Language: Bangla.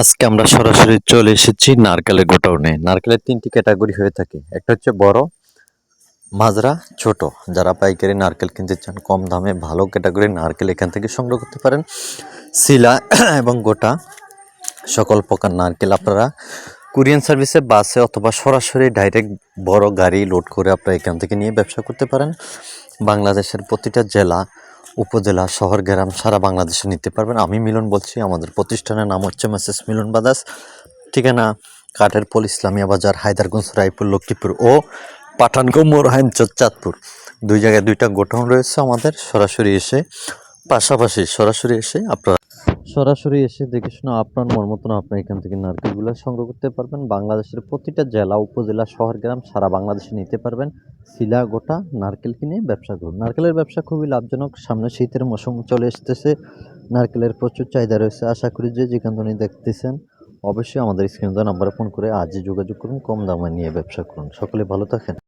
আজকে আমরা সরাসরি চলে এসেছি নারকেলের গোটাউনে নারকেলের তিনটি ক্যাটাগরি হয়ে থাকে। একটা হচ্ছে বড়, মাজরা, ছোট। যারা পাইকারি নারকেল কিনতে চান, কম দামে ভালো ক্যাটাগরির নারকেল এখান থেকে সংগ্রহ করতে পারেন। শিলা এবং গোটা, সকল প্রকার নারকেল আপনারা কুরিয়ান সার্ভিসে, বাসে অথবা সরাসরি ডাইরেক্ট বড় গাড়ি লোড করে আপনারা এখান থেকে নিয়ে ব্যবসা করতে পারেন। বাংলাদেশের প্রতিটা জেলা উপজেলা, শহর, গ্রাম, সারা বাংলাদেশে নিতে পারবেন। আমি মিলন বলছি, আমাদের প্রতিষ্ঠানের নাম হচ্ছে মেসেস মিলন বাদাস। ঠিকানা কাঠের পোল, ইসলামিয়া বাজার, হায়দারগঞ্জ, রায়পুর, লক্ষ্মীপুর ও পাঠানগো মোরহাইমচর চাঁদপুর দুই জায়গায় দুইটা গোটাউন রয়েছে আমাদের। সরাসরি এসে, পাশাপাশি সরাসরি এসে আপনারা সরাসরি এসে দেখে শুনে আপনার মন মতন আপনি এখান থেকে নারকেলগুলো সংগ্রহ করতে পারবেন। বাংলাদেশের প্রতিটা জেলা, উপজেলা, শহর, গ্রাম সারা বাংলাদেশে নিতে পারবেন। শিলা, গোটা নারকেল কিনে ব্যবসা করুন। নারকেলের ব্যবসা খুবই লাভজনক। সামনে শীতের মৌসুম চলে এসতেছে নারকেলের প্রচুর চাহিদা রয়েছে। আশা করি যে যেখান থেকে দেখতেছেন, অবশ্যই আমাদের স্ক্রিন নাম্বারে ফোন করে আজই যোগাযোগ করুন, কম দামে নিয়ে ব্যবসা করুন। সকলে ভালো থাকেন।